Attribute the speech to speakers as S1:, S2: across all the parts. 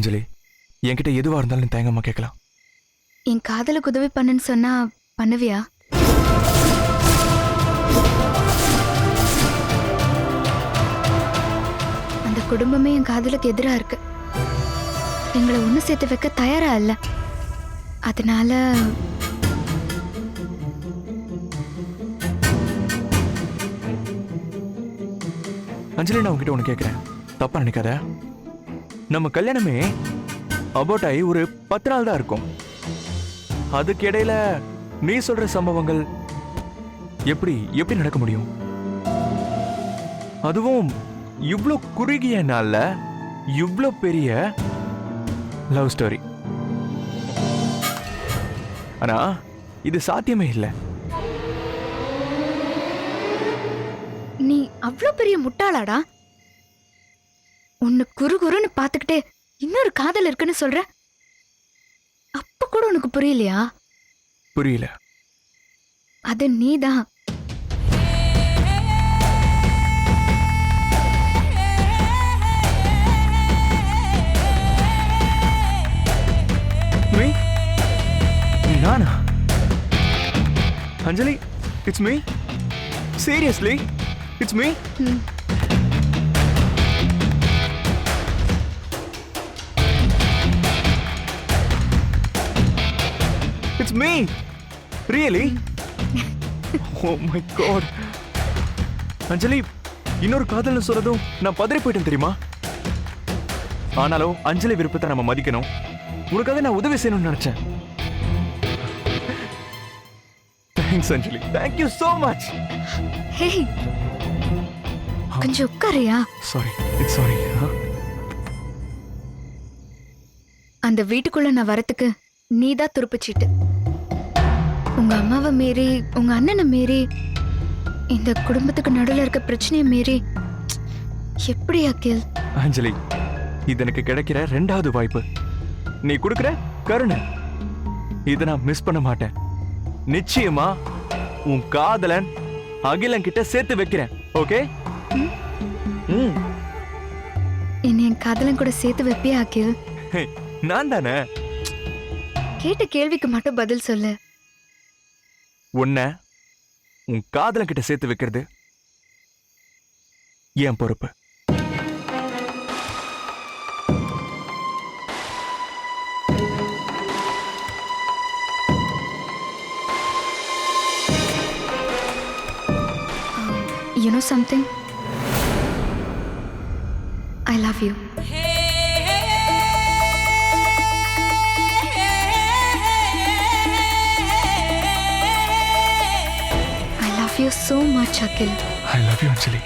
S1: அஞ்சலி என்கிட்ட எதுவா இருந்தாலும் நீ தயங்காம கேட்கலாம்.
S2: என் காதலுக்கு உதவி பண்ணுன்னு சொன்னா பண்ணுவியா? அந்த குடும்பமே என் காதலுக்கு எதிரா இருக்கு. எங்களை ஒண்ணு சேர்த்து வைக்க தயாரா இல்ல. அதனால
S1: அஞ்சலி நான் உன்கிட்ட ஒன்று கேட்குறேன் தப்பா நினைக்காத. நம்ம கல்யாணமே அபோட் ஆகி ஒரு பத்து நாள் தான் இருக்கும். அதுக்கு இடையில நீ சொல்ற சம்பவங்கள் எப்படி எப்படி நடக்க முடியும்? அதுவும் இவ்ளோ குறுகிய நாள்ல இவ்ளோ பெரிய லவ் ஸ்டோரி ஆனா இது சாத்தியமே இல்லை.
S2: நீ அவ்வளோ பெரிய முட்டாளாடா? உன்னை குறு குறுன்னு பார்த்துக்கிட்டே இன்னொரு காதல் இருக்குன்னு சொல்ற? அப்ப கூட உனக்கு புரியலையா?
S1: புரியல.
S2: அது நீதான்.
S1: மீ நானா? Anjali it's me seriously it's
S2: me.
S1: It's me really oh my God Anjali இன்னொரு காதல்னு சொல்றதும் நான் பதறி போயிட்டேன் தெரியுமா? ஆனாலும் அஞ்சலி விருப்பத்தை நம்ம மதிக்கணும். உனக்காக நான் உதவி செய்யணும்னு நினைச்சேன். Thanks Anjali. Thank you so much
S2: hey கொஞ்சம் உட்காரியா?
S1: சாரி இட்ஸ் சாரி
S2: அந்த வீட்டுக்குள்ள நான் வரத்துக்கு நீதான் துருப்புச்சீட்டு. உங்க அம்மாவை மீறி உங்க அண்ணனை மீறி இந்த குடும்பத்துக்கு நடுவுல இருக்க பிரச்சனையை மீறி எப்படி அகில்?
S1: அஞ்சலி இது எனக்கு கிடைக்கிற ரெண்டாவது வாய்ப்பு. நீ கொடுக்கிற கருணை. இதை நான் மிஸ் பண்ண மாட்டேன். நிச்சயமா உன் காதலன் அகிலன் கிட்ட சேர்த்து வைக்கிறேன் ஓகே ம்.
S2: என்னை என் காதலன் கூட சேர்த்து வைப்பியா அகில்?
S1: ஹே, நான் தானே?
S2: கேட்ட கேள்விக்கு மட்டும் பதில் சொல்லு.
S1: உன்னை உன் காதலன் கிட்ட சேர்த்து வைக்கிறது என் பொறுப்பு
S2: You know something? I love you. you so much, Akhil.
S1: I love you Anjali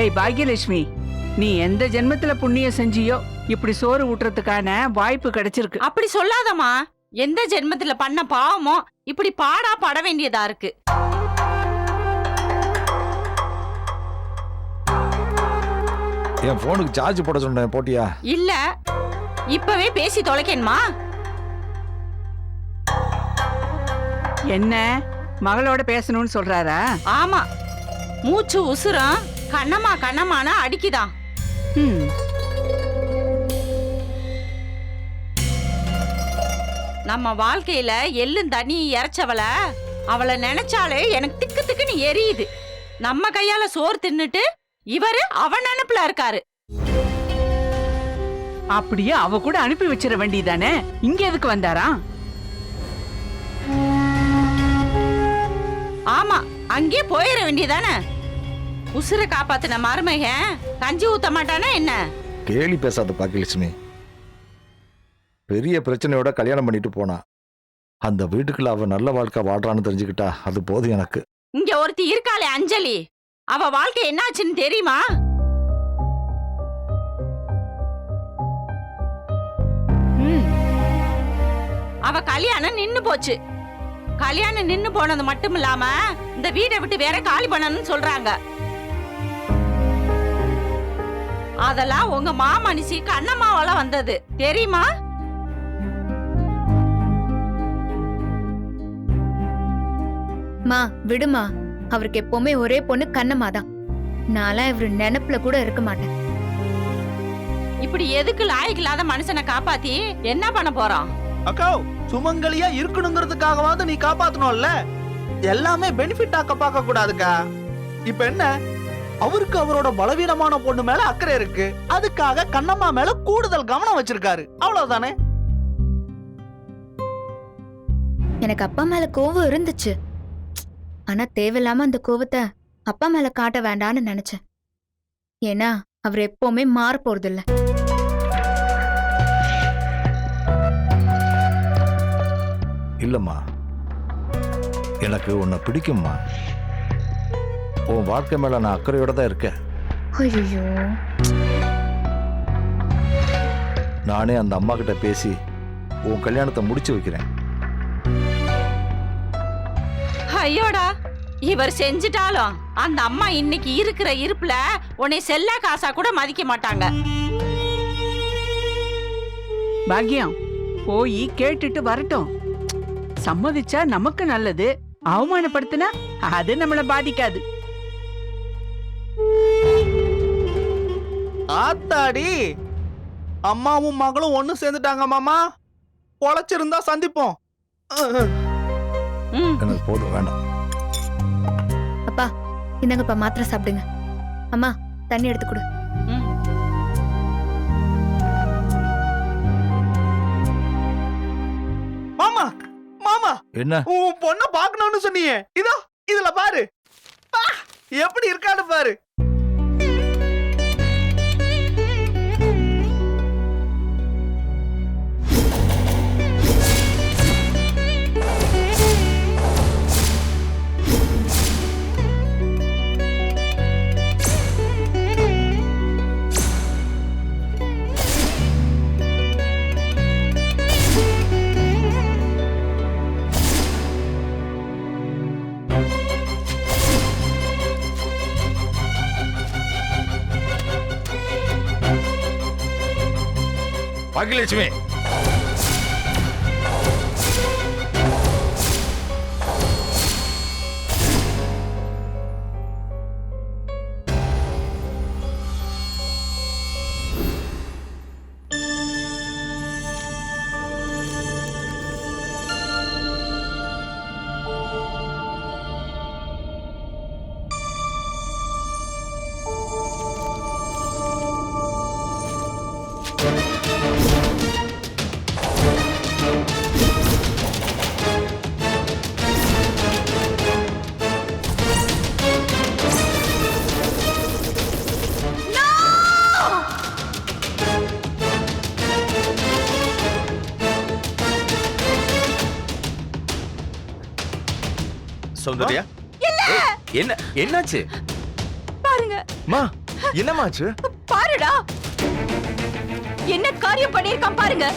S3: ஏய் பாக்யலட்சுமி நீ எந்த ஜென்மத்துல புண்ணியம் செஞ்சியோ இப்படி சோறு ஊட்டுறதுக்கான வாய்ப்பு கிடைச்சிருக்கு.
S4: அப்படி சொல்லாதம்மா. எந்த ஜென்மத்துல பண்ண பாவமோ இப்படி பாடா பட வேண்டியதா இருக்கு.
S5: என் போனுக்கு சார்ஜ் போட சொன்னேன் போட்டியா?
S4: இல்ல. இப்பவே பேசி தொலைக்கணுமா?
S3: என்ன? மகளோட பேசணும்னு சொல்றாரா?
S4: ஆமா. மூச்சு உசுரம் கண்ணம்மா கண்ணம்மான்னு அடிக்குதான் நம்ம வாழ்க்கையில எள்ளும் தண்ணி இறைச்சவள. அவளை நினைச்சாலே எனக்கு திக்கு திக்குன்னு எரியுது. நம்ம கையால சோறு தின்னுட்டு இவரு அவன் நினைப்புல இருக்காரு.
S3: அப்படியே அவ கூட அனுப்பி வச்சிட வேண்டியதானே? இங்க எதுக்கு வந்தாரா?
S4: ஆமா அங்கே போயிட வேண்டியதானே? உசுரை காப்பாத்தின மருமகன் கஞ்சி ஊத்த மாட்டானா என்ன?
S5: கேலி பேசாத பாக்கியலட்சுமி பெரிய பிரச்சனையோட கல்யாணம் பண்ணிட்டு போனா. அந்த வீட்டுக்குள்ள அவ நல்ல வாழ்க்கை வாழ்றான்னு தெரிஞ்சுக்கிட்டா அது போதும் எனக்கு.
S4: இங்க ஒருத்தி இருக்காளே அஞ்சலி. அவ வாழ்க்கை என்னாச்சுன்னு தெரியுமா?
S3: ம்.
S4: அவ கல்யாணம் நின்னு போச்சு. கல்யாணம் நின்னு போனது மட்டும் இல்லாம இந்த வீட்டை விட்டு வேற காலி பண்ணணும்னு சொல்றாங்க. அதெல்லாம் உங்க மாமனுஷி கண்ணம்மாவால வந்தது. தெரியுமா?
S2: மா விடுமா. அவருக்கு எப்பவுமே ஒரே பொண்ணு கண்ணம்மா தான் நான்லாம் இவரு நினைப்புல கூட இருக்க மாட்டேன்.
S4: இப்படி எதுக்கு லாய்க்கு இல்லாத மனுஷனை காப்பாத்தி என்ன பண்ண போறோம்?
S6: அக்கா சுமங்கலியா இருக்கணுங்கிறதுக்காகவாவது நீ காப்பாத்தணும்ல. எல்லாமே பெனிஃபிட் ஆக்க பார்க்க கூடாதுக்கா. இப்ப என்ன? அவருக்கு அவரோட பலவீனமான பொண்ணு மேல அக்கறை இருக்கு. அதுக்காக கண்ணம்மா மேல கூடுதல் கவனம் வச்சிருக்காரு. அவ்வளவுதானே?
S2: எனக்கு அப்பா மேல கோவம் இருந்துச்சு. ஆனா தேவையில்லாம அந்த கோவத்தை அப்பா மேல காட்ட வேண்டாம்னு நினைச்சேன். ஏன்னா அவர் எப்பவுமே மாற போறதில்ல.
S5: இல்லம்மா. எனக்கு உன்னை பிடிக்கும்மா. உன் வாழ்க்கை மேல நான் அக்கறையோட தான் இருக்கேன்.
S2: ஐயோ
S5: நானே அந்த அம்மா கிட்ட பேசி உன் கல்யாணத்தை முடிச்சு வைக்கிறேன்.
S4: ஐயோடா இவர் செஞ்சிட்டாலும் அந்த அம்மா இன்னைக்கு இருக்கிற இருப்புல உன்னை செல்லா காசா கூட மதிக்க மாட்டாங்க.
S3: பாக்கியம் போய் கேட்டுட்டு வரட்டும். சம்மதிச்சா நமக்கு நல்லது அவமானப்படுத்தினா அது நம்மள பாதிக்காது.
S6: ஆத்தாடி. அம்மாவும் மகளும் ஒண்ணு சேர்ந்துட்டாங்க மாமா. பொழைச்சிருந்தா சந்திப்போம்.
S5: எனக்கு போதும் வேண்டாம்.
S2: அப்பா இந்தாங்கப்பா மாத்திரை சாப்பிடுங்க. அம்மா தண்ணி எடுத்து கொடு.
S6: மாமா மாமா.
S5: என்ன?
S6: உன் பொண்ண பாக்கணும்னு சொன்னீங்க இதோ இதுல பாரு. எப்படி இருக்கான்னு பாரு.
S5: பாக்கியலட்சுமி
S1: சௌந்தர்யா? என்ன? என்னாச்சு?
S7: பாருங்க.
S1: மா என்னமாச்சு
S7: பாருடா. என்ன காரியம் பண்ணிருக்கான் பாருங்க.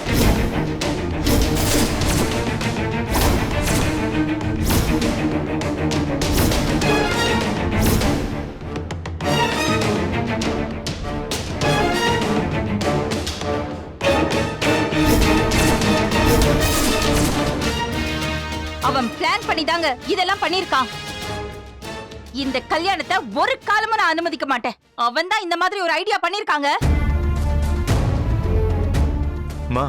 S7: அவன் பிளான் பண்ணி தாங்க இதெல்லாம் பண்ணிருக்கான். இந்த கல்யாணத்தை ஒரு காலமும் நான் அனுமதிக்க மாட்டேன். அவன் தான் இந்த மாதிரி ஒரு ஐடியா பண்ணிருக்காங்க.
S1: மா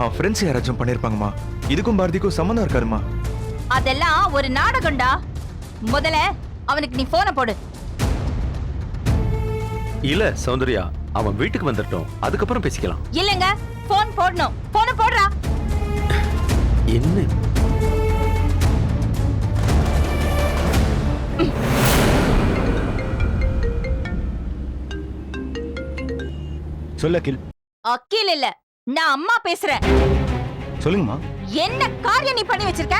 S1: அவன் ஃப்ரெண்ட்ஸ் யாராச்சும் பண்ணிருப்பாங்கம்மா. இதுக்கும் பாரதிக்கும் சம்மந்தம் இருக்காதுமா
S7: அதெல்லாம் ஒரு நாடகம்டா. முதல்ல அவனுக்கு நீ போனை போடு.
S8: இல்ல சௌந்தர்யா அவன் வீட்டுக்கு வந்துட்டோம். அதுக்கப்புறம் பேசிக்கலாம்.
S7: இல்லங்க போன் போடணும். போன போடுறா.
S8: என்ன?
S9: சொல்ல கில்
S7: அக்கீல் இல்ல. நான் அம்மா பேசுறேன்.
S9: சொல்லுங்கம்மா.
S7: என்ன காரியம் நீ பண்ணி வச்சிருக்க?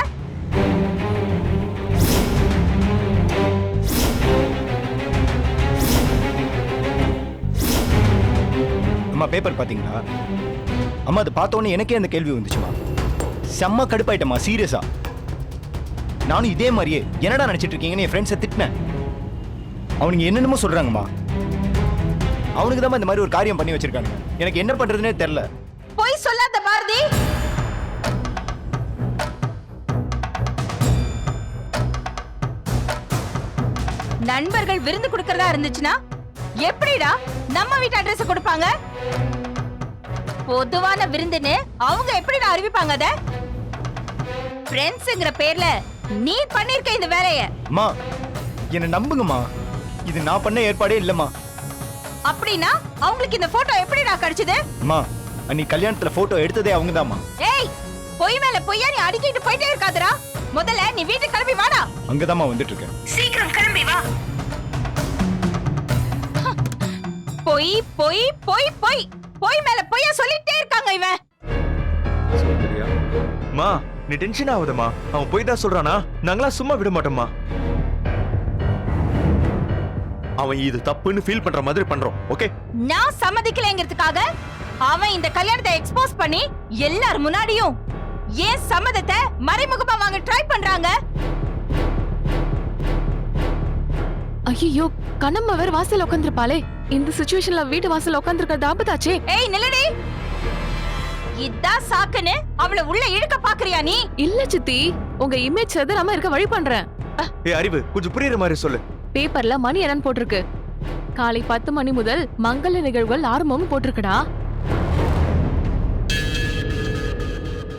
S9: அம்மா பேப்பர் பாத்தீங்களா? அம்மா அதை பார்த்தோன்னே எனக்கே அந்த கேள்வி வந்துச்சுமா? செம்ம கடுப்பாயிட்டம்மா சீரியஸா நானும் இதே மாதிரியே என்னடா நினைச்சிட்டு இருக்கீங்கன்னு என் ஃப்ரெண்ட்ஸை திட்டினேன். அவனுங்க என்னென்னமோ சொல்றாங்கம்மா. அவனுக்கு தான் இந்த மாதிரி ஒரு காரியம் பண்ணி வச்சிருக்கானுங்க. எனக்கு என்ன பண்றதுனே தெரியல.
S7: பொய் சொல்லாத பாரதி. நண்பர்கள் விருந்து கொடுக்கறதா இருந்துச்சுன்னா எப்படிடா நம்ம வீட்டு அட்ரஸ் கொடுப்பாங்க? பொதுவான விருந்துன்னு அவங்க எப்படிடா அறிவிப்பாங்க அத? ஃப்ரெண்ட்ஸ்ங்கிற பேர்ல நீ பண்ணிருக்க இந்த வேலைய.
S9: அம்மா என்னை நம்புங்கம்மா. இது நான் பண்ண ஏற்பாடே இல்லம்மா.
S7: அப்படின்னா அவங்களுக்கு இந்த போட்டோ எப்படிடா கிடைச்சது?
S9: அம்மா அன்னைக்கு கல்யாணத்துல போட்டோ எடுத்ததே அவங்கதாம்மா.
S7: ஏய் பொய் மேல பொய்யா நீ அடிக்கிட்டு போயிட்டே இருக்காதடா. முதல்ல நீ வீட்டுக்கு கிளம்பி வாடா
S9: அங்கதாம்மா வந்துட்டு இருக்கேன்
S7: சீக்கிரம் கிளம்பி வா. பொய் பொய் பொய் பொய். பொய் மேல பொய்யா சொல்லிட்டே இருக்காங்க இவன்.
S1: சௌந்தர்யா மா நீ டென்ஷன் ஆகுதம்மா. அவன் போய் தான் சொல்றானா? நாங்களா சும்மா விட மாட்டோம்மா. அவன் இது தப்புன்னு ஃபீல் பண்ற மாதிரி பண்றோம் ஓகே
S7: நான் சம்மதிக்கலைங்கிறதுக்காக அவன் இந்த கல்யாணத்தை எக்ஸ்போஸ் பண்ணி எல்லார் முன்னாடியும் ஏன் சம்மதத்தை மறைமுகமா வாங்க ட்ரை பண்றாங்க?
S10: ஐயோ கண்ணம்மா வேற வாசல்ல உட்காந்துருப்பாளே இந்த சுச்சுவேஷன்ல வீட்டு வாசல்ல உட்காந்துருக்கிறது ஆபத்தாச்சே.
S7: ஏய் நில்லடி. இதான் சாக்குன்னு அவளை உள்ள இழுக்க பாக்குறியா நீ?
S10: இல்ல சித்தி உங்க இமேஜ் செதறாம இருக்க வழி பண்றேன்.
S1: ஏ அறிவு கொஞ்சம் புரியுற மாதிரி சொல்லு.
S10: பேப்பர்ல மணி என்னன்னு போட்டிருக்கு. காலை பத்து மணி முதல் மங்கள நிகழ்வுகள் ஆரம்பம்னு போட்டிருக்குடா.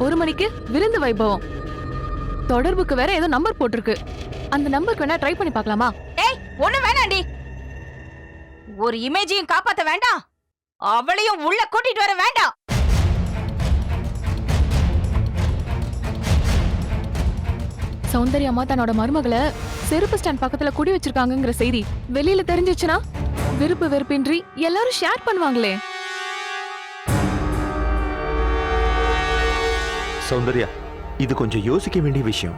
S10: ஒரு மணிக்கு விருந்து வைபவம். தொடர்புக்கு வேற ஏதோ நம்பர் போட்டிருக்கு. அந்த நம்பருக்கு வேணா ட்ரை பண்ணி பார்க்கலாமா?
S7: ஏய் ஒண்ணு வேணாண்டி. ஒரு இமேஜையும் காப்பாத்த வேண்டாம். அவளையும் உள்ள கூட்டிட்டு வர வேண்டாம்.
S10: சௌந்தர்யம்மா தன்னோட மருமகளை செருப்பு ஸ்டாண்ட் பக்கத்துல குடி வச்சிருக்காங்கங்கிற செய்தி வெளியில தெரிஞ்சிச்சுன்னா விருப்பு வெறுப்பின்றி எல்லாரும் ஷேர் பண்ணுவாங்களே.
S8: சௌந்தர்யா இது கொஞ்சம் யோசிக்க வேண்டிய விஷயம்.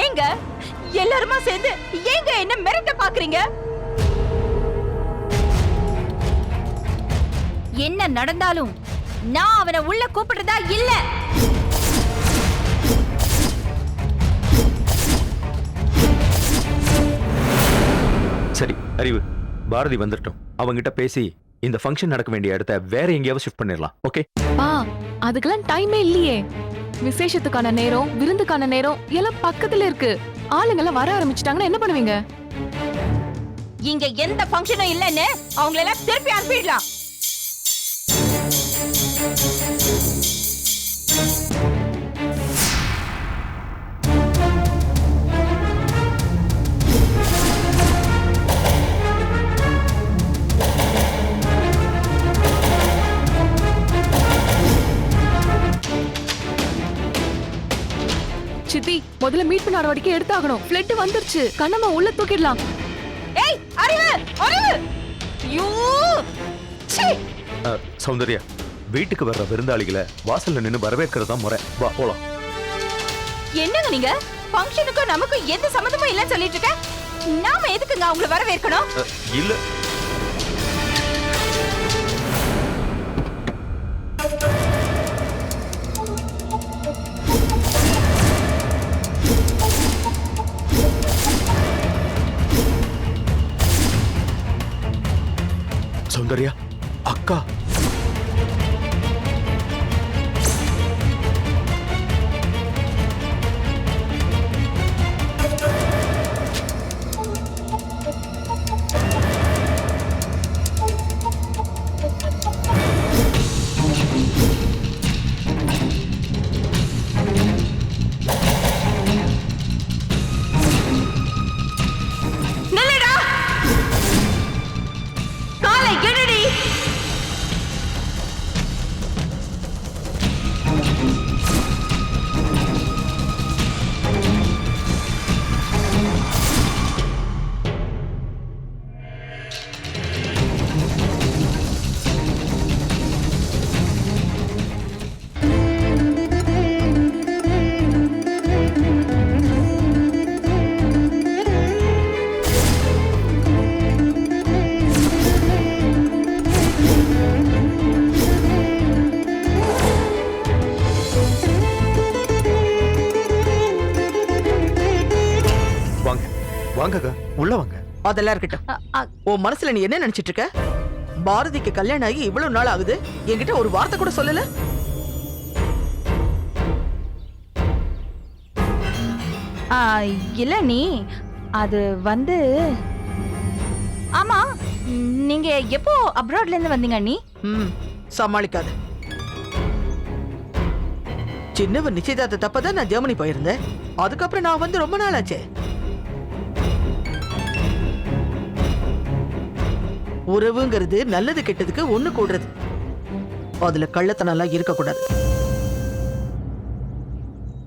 S7: ஏங்க எல்லாருமா சேர்ந்து ஏங்க என்ன மிரட்ட பாக்குறீங்க? என்ன நடந்தாலும் நான் அவனை உள்ள கூப்பிடுறதா இல்ல.
S8: சரி அறிவு. பாரதி வந்துட்டோம். அவங்கிட்ட பேசி இந்த ஃபங்க்ஷன் நடக்க வேண்டிய இடத்த வேற எங்கேயாவது ஷிஃப்ட் பண்ணிடலாம் ஓகே
S10: பா அதுக்கெல்லாம் டைமே இல்லையே. விசேஷத்துக்கான நேரம் விருந்துக்கான நேரம் எல்லாம் பக்கத்துல இருக்கு. ஆளுங்கெல்லாம் வர ஆரம்பிச்சிட்டாங்கன்னா என்ன பண்ணுவீங்க?
S7: இங்க எந்த ஃபங்க்ஷனும் இல்லைன்னு அவங்கள எல்லாம் திருப்பி அனுப்பிடலாம்.
S10: முதல்ல மீட் பண்ண நடவடிக்கை எடுத்தாகணும். பிளட் வந்துருச்சு. கண்ணம்மா உள்ள தூக்கிடலாம்.
S7: ஏய் அறிவு அறிவு! யூ சீ
S8: சௌந்தர்யா வீட்டுக்கு வர்ற விருந்தாளிகளை வாசல்ல நின்னு வரவேற்கிறது தான் முறை. வா போலாம்.
S7: என்னங்க நீங்க? ஃபங்க்ஷனுக்கும் நமக்கும் எந்த சம்மந்தமும் இல்லைன்னு சொல்லிட்டு இருக்க? நாம எதுக்குங்க அவங்கள வரவேற்கணும்?
S8: இல்ல.
S1: சௌந்தர்யா அக்கா
S11: அதெல்லாம் இருக்கட்டும். உன் மனசுல நீ என்ன நினைச்சிட்டு இருக்க? பாரதிக்கு கல்யாணம் ஆகி இவ்வளவு நாள் ஆகுது. என்கிட்ட ஒரு வார்த்தை கூட சொல்லல.
S7: இல்ல நீ அது வந்து ஆமா நீங்க எப்போ அப்ராட்ல இருந்து வந்தீங்க அண்ணி
S11: ம் சமாளிக்காத. சின்னவன் நிச்சயதார்த்த தப்பதான் நான் ஜெர்மனி போயிருந்தேன். அதுக்கப்புறம் நான் வந்து ரொம்ப நாள் ஆச்சே. உறவுங்கிறது நல்லது கெட்டதுக்கு ஒண்ணு கூடுறது. அதுல கள்ளத்தனம்லாம் இருக்கக்கூடாது.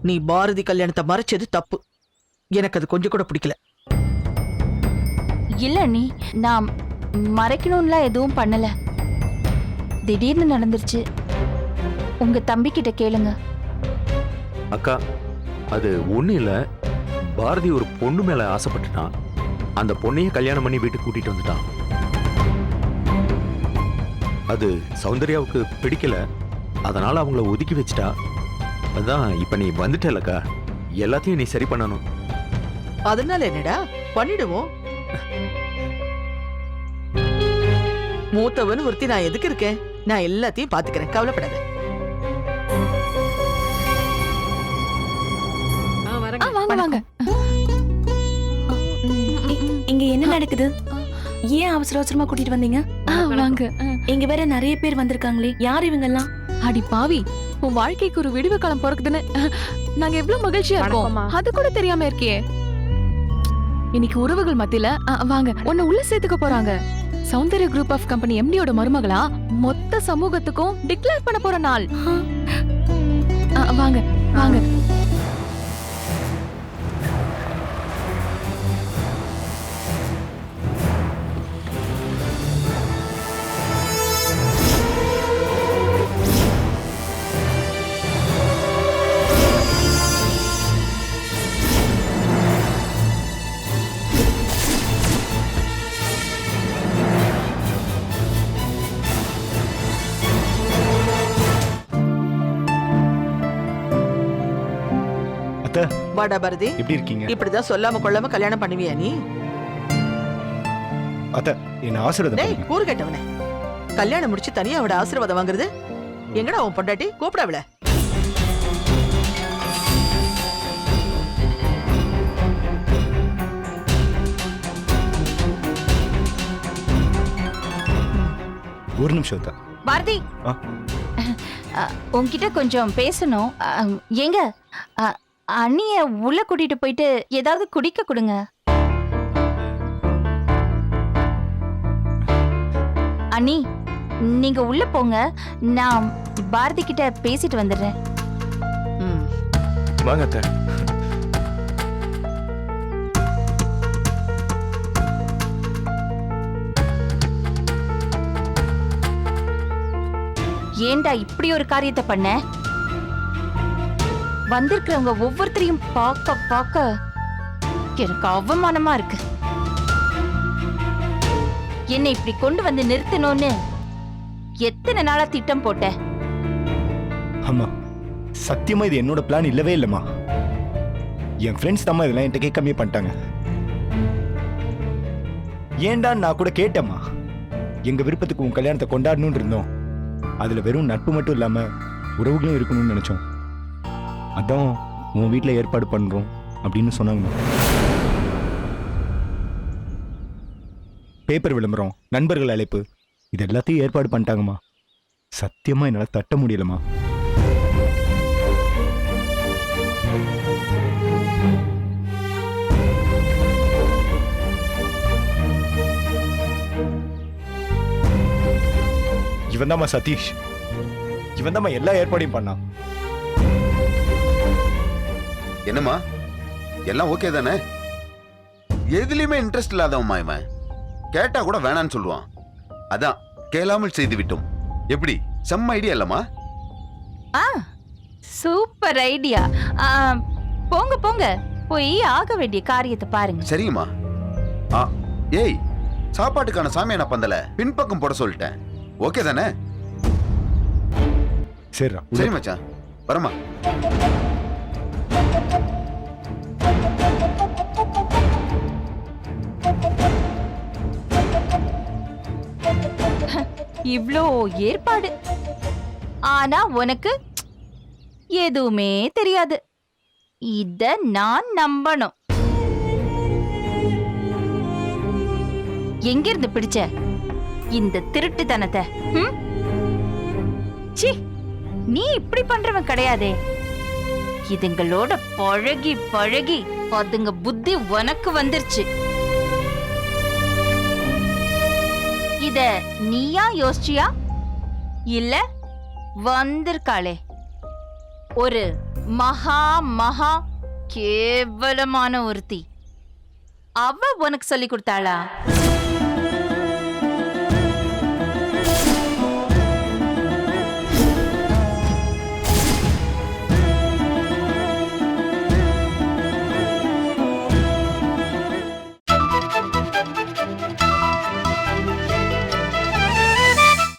S11: நீ பாரதி கல்யாணத்தை மறைச்சது தப்பு. எனக்கு அது கொஞ்சம் கூட பிடிக்கல.
S7: இல்ல நீ நான் மறைக்கணும்லாம் எதுவும் பண்ணல. திடீர்னு நடந்துருச்சு. உங்க தம்பி கிட்ட கேளுங்க.
S8: அக்கா அது ஒண்ணும் இல்ல. பாரதி ஒரு பொண்ணு மேல ஆசைப்பட்டுட்டான். அந்த பொண்ணையே கல்யாணம் பண்ணி வீட்டுக்கு கூட்டிட்டு வந்துட்டான். அது சௌந்தர்யாவுக்கு பிடிக்கல. அதனால அவங்கள ஒதுக்கி வச்சிட்டா. அதான் இப்ப நீ வந்துட்டலக்கா. எல்லாத்தையும் நீ சரி பண்ணணும்.
S11: அதனால என்னடா? பண்ணிடுவோம். மூத்தவன் ஒருத்தி நான் எதுக்கு இருக்கேன்? நான் எல்லாத்தையும் பாத்துக்கிறேன். கவலைப்படாத.
S10: ஆ, வாங்க வாங்க.
S12: இங்க என்ன நடக்குது? ஏன் அவசர அவசரமா கூட்டிட்டு வந்தீங்க?
S10: வாங்க.
S12: இங்க வேற நிறைய பேர் வந்திருக்காங்களே. யார் இவங்க எல்லாம்
S10: அடி பாவி உன் வாழ்க்கைக்கு ஒரு விடிவு காலம் பிறக்குதுன்னு நாங்க எவ்வளவு மகிழ்ச்சியா இருக்கோம். அது கூட தெரியாம இருக்கியே. இன்னைக்கு உறவுகள் மத்தியில வாங்க உன்னை உள்ள சேர்த்துக்க போறாங்க. சௌந்தர்ய குரூப் ஆஃப் கம்பெனி எம்டியோட மருமகளா மொத்த சமூகத்துக்கும் டிக்ளேர் பண்ண போற நாள். வாங்க வாங்க.
S11: வாடா பாரதி.
S9: எப்படி இருக்கீங்க?
S11: இப்படிதான் சொல்லாம கொள்ளாம கல்யாணம் பண்ணுவியா நீ?
S9: அத்தை என்ன ஆசீர்வாதம்
S11: டேய். கூறு கேட்டவனே. கல்யாணம் முடிச்சு தனியா அவட ஆசீர்வாதம் வாங்குறது? எங்கடா உன் பொண்டாட்டி? கூப்பிட அவள
S9: ஒரு நிமிஷம் அத்தை.
S7: பாரதி.
S9: ஆ.
S7: அ, உன்கிட்ட கொஞ்சம் பேசணும். அ, ஏங்க அ, அண்ணிய உள்ள கூட்டிட்டு போயிட்டு ஏதாவது குடிக்க கொடுங்க. அண்ணி நீங்க உள்ள போங்க. நான் பாரதி கிட்ட பேசிட்டு வந்துடுறேன்.
S11: ம்.
S1: வாங்க அத்தை.
S7: ஏன்டா இப்படி ஒரு காரியத்தை பண்ண? வந்திருக்கிறவங்க ஒவ்வொருத்தரையும் பார்க்க பார்க்க எனக்கு அவமானமா இருக்கு. என்னை இப்படி கொண்டு வந்து நிறுத்தணும்னு எத்தனை நாளா திட்டம் போட்ட
S9: ஆமா சத்தியமா இது என்னோட பிளான் இல்லவே இல்லைம்மா. என் ஃப்ரெண்ட்ஸ் தான் இதெல்லாம் என்கிட்ட கேட்காமே பண்ணிட்டாங்க. ஏன்டா நான் கூட கேட்டேம்மா? எங்க விருப்பத்துக்கு உன் கல்யாணத்தை கொண்டாடணும்னு இருந்தோம். அதுல வெறும் நட்பு மட்டும் இல்லாம உறவுகளும் இருக்கணும்னு நினைச்சோம். அதான் உன் வீட்டில் ஏற்பாடு பண்ணுறோம் அப்படின்னு சொன்னாங்க. பேப்பர் விளம்பரம் நண்பர்கள் அழைப்பு இது எல்லாத்தையும் ஏற்பாடு பண்ணிட்டாங்கம்மா. சத்தியமாக என்னால் தட்ட முடியலம்மா. இவன் சதீஷ். இவன் எல்லா ஏற்பாடையும் பண்ணான்.
S13: என்னம்மா? எல்லாம் ஓகே தானே? எதுலயுமே இன்ட்ரெஸ்ட் இல்லாதவம்மா இவன். கேட்டா கூட வேணான்னு சொல்லுவான். அதான் கேளாமல் செய்து விட்டோம். எப்படி? செம்ம ஐடியா இல்லம்மா?
S7: ஆ சூப்பர் ஐடியா போங்க போங்க. போய் ஆக வேண்டிய காரியத்தை பாருங்க.
S13: சரிங்கம்மா. ஆ ஏய் சாப்பாட்டுக்கான சாமியான பந்தல. பின்பக்கம் போட சொல்லிட்டேன். ஓகே தானே?
S9: சரிடா
S13: சரி மச்சான். வரமா
S7: இவ்ளோ ஏற்பாடு. ஆனா உனக்கு எதுவுமே தெரியாது. இத நான் நம்பணும். எங்கிருந்து பிடிச்ச இந்த திருட்டுத்தனத்தை சி நீ இப்படி பண்றவன் கிடையாதே. இதுங்களோட பழகி பழகி. அதுங்க புத்தி உனக்கு வந்துருச்சு. இத நீயா யோசிச்சியா? இல்ல வந்திருக்காளே. ஒரு மகா மகா கேவலமான ஒருத்தி. அவ உனக்கு சொல்லி கொடுத்தாளா?